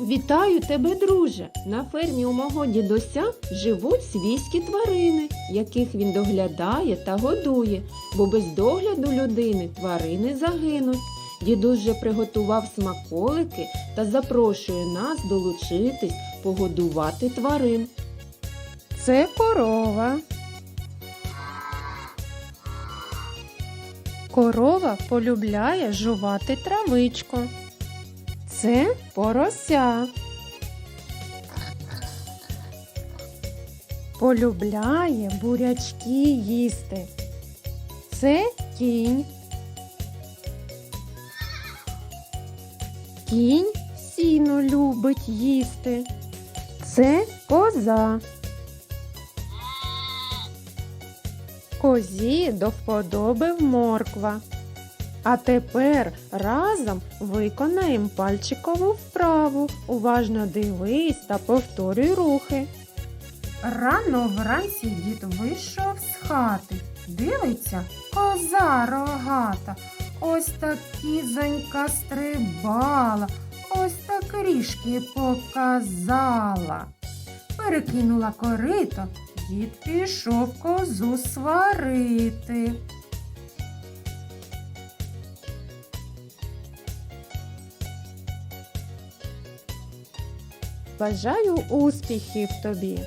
Вітаю тебе, друже! На фермі у мого дідуся живуть свійські тварини, яких він доглядає та годує, бо без догляду людини тварини загинуть. Дідусь вже приготував смаколики та запрошує нас долучитись погодувати тварин. Це корова. Корова полюбляє жувати травичку. Це порося. Полюбляє бурячки їсти. Це кінь. Кінь сіно любить їсти. Це коза. Козі до вподоби морква. А тепер разом виконаємо пальчикову вправу. Уважно дивись та повторюй рухи. Рано вранці дід вийшов з хати. Дивиться, коза рогата. Ось так кізонька стрибала, ось так ріжки показала. Перекинула корито, дід пішов козу сварити. Бажаю успіхів тобі!